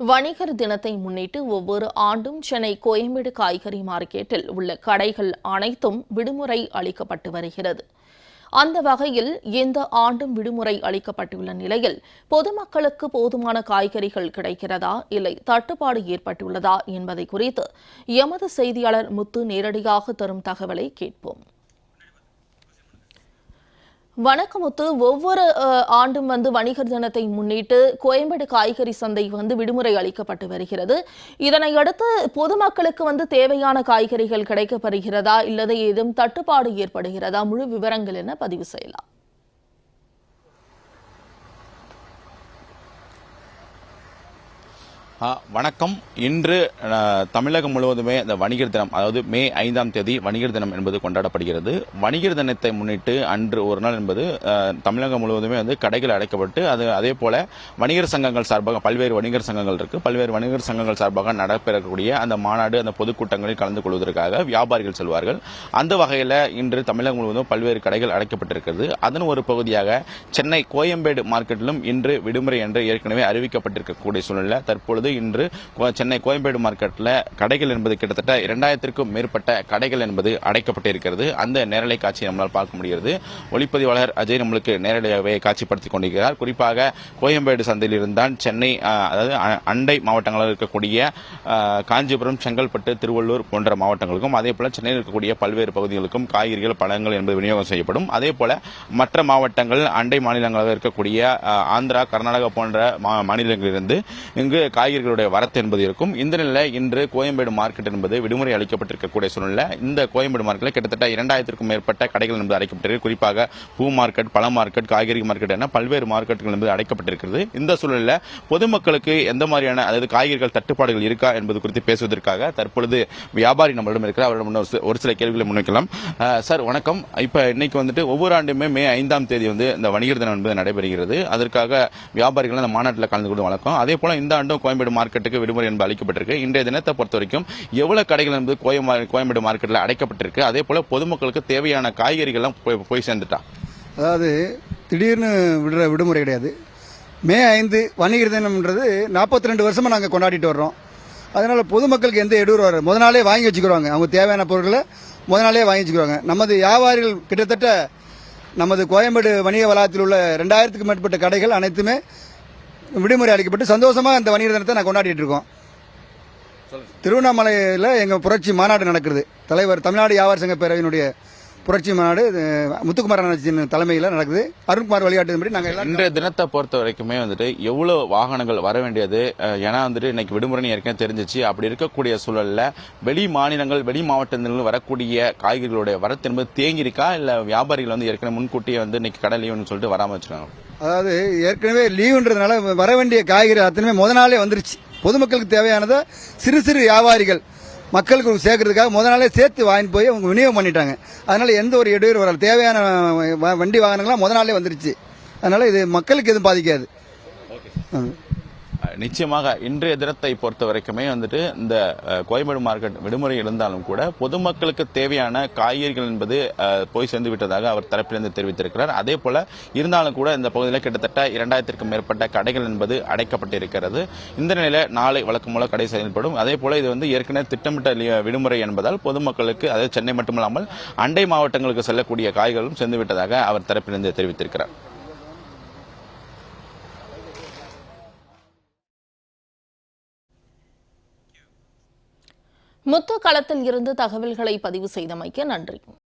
வணிகர் தினத்தை முன்னிட்டு ஒவ்வொரு ஆண்டும் சென்னை கோயம்பேடு காய்கறி மார்க்கெட்டில் உள்ள கடைகள் அனைத்தும் விடுமுறை அளிக்கப்பட்டு வருகிறது. அந்த வகையில் இந்த ஆண்டும் விடுமுறை அளிக்கப்பட்டுள்ள நிலையில் பொதுமக்களுக்கு போதுமான காய்கறிகள் கிடைக்கிறதா இல்லை தட்டுப்பாடு ஏற்பட்டுள்ளதா என்பதை குறித்து எமது செய்தியாளர் முத்து நேரடியாக தரும் தகவலை கேட்போம். வணக்கமுத்து ஒவ்வொரு ஆண்டும் வந்து வணிகர் தினத்தை முன்னிட்டு கோயம்பேடு காய்கறி சந்தை வந்து விடுமுறை அளிக்கப்பட்டு வருகிறது. இதனை அடுத்து பொதுமக்களுக்கு வந்து தேவையான காய்கறிகள் கிடைக்கப்படுகிறதா இல்லது ஏதும் தட்டுப்பாடு ஏற்படுகிறதா முழு விவரங்கள் என பதிவு செய்யலாம். வணக்கம். இன்று தமிழகம் முழுவதுமே இந்த வணிகர் தினம் அதாவது மே ஐந்தாம் தேதி வணிகர் தினம் என்பது கொண்டாடப்படுகிறது. வணிகர் தினத்தை முன்னிட்டு அன்று ஒரு நாள் என்பது தமிழகம் முழுவதுமே வந்து கடைகள் அடைக்கப்பட்டு அது அதே போல வணிகர் சங்கங்கள் சார்பாக பல்வேறு வணிகர் சங்கங்கள் இருக்கு. பல்வேறு வணிகர் சங்கங்கள் சார்பாக நடைபெறக்கூடிய அந்த மாநாடு அந்த பொதுக்கூட்டங்களில் கலந்து கொள்வதற்காக வியாபாரிகள் செல்வார்கள். அந்த வகையில் இன்று தமிழகம் முழுவதும் பல்வேறு கடைகள் அடைக்கப்பட்டிருக்கிறது. அதன் ஒரு பகுதியாக சென்னை கோயம்பேடு மார்க்கெட்டிலும் இன்று விடுமுறை என்று ஏற்கனவே அறிவிக்கப்பட்டிருக்கக்கூடிய சூழ்நிலை தற்பொழுது இன்று சென்னை கோயம்பேடு மார்க்கெட்டில் கடைகள் என்பது கிட்டத்தட்ட இரண்டாயிரத்திற்கும் மேற்பட்ட கடைகள் என்பது அடைக்கப்பட்டிருக்கிறது. அந்த நேரலை காட்சியை நம்மளால் பார்க்க முடிகிறது. ஒளிப்பதிவாளர் அஜய் நம்மளுக்கு நேரடியாகவே காட்சிப்படுத்திக் கொண்டிருக்கிறார். குறிப்பாக கோயம்பேடு சந்தையில் இருந்தால் சென்னை அதாவது அண்டை மாவட்டங்களில் இருக்கக்கூடிய காஞ்சிபுரம் செங்கல்பட்டு திருவள்ளூர் போன்ற மாவட்டங்களுக்கும் அதே போல சென்னையில் இருக்கக்கூடிய பல்வேறு பகுதிகளுக்கும் காய்கறிகள் பழங்கள் என்பது விநியோகம் செய்யப்படும். அதே போல மற்ற மாவட்டங்கள் அண்டை மாநிலங்களாக இருக்கக்கூடிய ஆந்திரா கர்நாடகா போன்ற மாநிலங்களிலிருந்து இங்கு காய்கறிகளுடைய வரத்து என்பது இருக்கும். இந்த நிலையில் இன்று கோயம்பேடு மார்க்கெட் என்பது விடுமுறை அளிக்கப்பட்டிருக்கக்கூடிய சூழ்நிலை இந்த கோயம்பேடு மார்க்கெட்டில் கிட்டத்தட்ட இரண்டாயிரத்திற்கும் மேற்பட்ட கடைகள் என்பது அடைக்கப்பட்டிருக்கு. குறிப்பாக பூ மார்க்கெட் பழ மார்க்கெட் காய்கறி மார்க்கெட் என பல்வேறு மார்க்கெட்டுகள் என்பது அடைக்கப்பட்டிருக்கிறது. இந்த சூழலில் பொதுமக்களுக்கு எந்த மாதிரியான அதாவது காய்கறிகள் தட்டுப்பாடுகள் இருக்கா என்பது குறித்து பேசுவதற்காக தற்பொழுது வியாபாரி நம்மளிடம் இருக்கிற அவரிடம் ஒரு சில- கேள்விகளை முன்வைக்கலாம். சார் வணக்கம். இப்போ இன்னைக்கு வந்துட்டு ஒவ்வொரு ஆண்டுமே மே ஐந்தாம் தேதி வந்து இந்த வணிகர் தினம் என்பது நடைபெறுகிறது. அதற்காக வியாபாரிகள் அந்த மாநாட்டில் கலந்து கொண்டு வழக்கம். அதே போல இந்த ஆண்டும் கோயம்பேடு மார்க்கெட்டுக்கு விடுமுறை என்பது அளிக்கப்பட்டிருக்கு. இன்றைய தினத்தை பொறுத்த வரைக்கும் எவ்வளவு கடைகள் என்பது கோயம்பேடு மார்க்கெட்டில் அடைக்கப்பட்டிருக்கு. அதே போல பொதுமக்களுக்கு தேவையான காய்கறிகள்லாம் போய் போய் சேர்ந்துட்டா? அதாவது திடீர்னு விடுற விடுமுறை கிடையாது. மே ஐந்து வணிகர் தினம்ன்றது நாற்பத்தி ரெண்டு வருஷமாக நாங்கள் கொண்டாடிட்டு வர்றோம். அதனால் பொதுமக்களுக்கு எந்த இடையூறு வராது. முத நாளே வாங்கி வச்சுக்கிறாங்க அவங்க தேவையான பொருட்களை முத நாளே வாங்கி வச்சுக்கிறாங்க நமது வியாபாரிகள் கிட்டத்தட்ட நமது கோயம்பேடு வணிக வளாகத்தில் உள்ள ரெண்டாயிரத்துக்கும் மேற்பட்ட கடைகள் அனைத்துமே விடுமுறை அளிக்கப்பட்டு சந்தோஷமாக இந்த வணிகர் தினத்தை நான் கொண்டாடிட்டு இருக்கோம். திருவண்ணாமலையில் எங்கள் புரட்சி மாநாடு நடக்குது. தலைவர் தமிழ்நாடு வியாபார சங்க பேரவையினுடைய புரட்சி மாநாடு இது முத்துக்குமாரன் தலைமையில் நடக்குது. அருண்குமார் வழிகாட்டுபடி நாங்கள் இன்றைய தினத்தை பொறுத்த வரைக்குமே வந்துட்டு எவ்வளவு வாகனங்கள் வர வேண்டியது? ஏன்னா வந்துட்டு இன்னைக்கு விடுமுறை ஏற்கனவே தெரிஞ்சிச்சு. அப்படி இருக்கக்கூடிய சூழல்ல வெளி மாநிலங்கள் வெளி மாவட்டங்களில் வரக்கூடிய காய்கறிகளுடைய வரத்து என்பது தேங்கி இருக்கா இல்ல வியாபாரிகள் வந்து ஏற்கனவே முன்கூட்டியே வந்து இன்னைக்கு கடை லீவுன்னு சொல்லிட்டு வராம வச்சிருக்காங்க அதாவது ஏற்கனவே லீவுன்றதுனால வர வேண்டிய காய்கறி அத்தனையுமே முத நாளே வந்துருச்சு. பொதுமக்களுக்கு தேவையானதை சிறு சிறு வியாபாரிகள் மக்களுக்கு சேர்க்கறதுக்காக முத நாளே சேர்த்து வாங்கிட்டு போய் அவங்க விநியோகம் பண்ணிட்டாங்க. அதனால எந்த ஒரு இடையூறு வரல தேவையான வண்டி வாகனங்கள்லாம் முத நாளே வந்துருச்சு. அதனால இது மக்களுக்கு எதுவும் பாதிக்காது. நிச்சயமாக இன்றைய தினத்தை பொறுத்த வரைக்குமே வந்துட்டு இந்த கோயம்பேடு மார்க்கெட் விடுமுறை இருந்தாலும் கூட பொதுமக்களுக்கு தேவையான காய்கறிகள் என்பது போய் சேர்ந்து விட்டதாக அவர் தரப்பிலிருந்து தெரிவித்திருக்கிறார். அதே போல இருந்தாலும் கூட இந்த பகுதியில் கிட்டத்தட்ட இரண்டாயிரத்திற்கும் மேற்பட்ட கடைகள் என்பது அடைக்கப்பட்டிருக்கிறது. இந்த நிலையில நாளை வழக்கம் போல கடை செயல்படும். அதே போல இது வந்து ஏற்கனவே திட்டமிட்ட விடுமுறை என்பதால் பொதுமக்களுக்கு அதாவது சென்னை மட்டுமல்லாமல் அண்டை மாவட்டங்களுக்கு செல்லக்கூடிய காய்களும் சென்று விட்டதாக அவர் தரப்பிலிருந்து தெரிவித்திருக்கிறார். முத்து களத்தில் இருந்து தகவல்களை பதிவு செய்தமைக்கு நன்றி.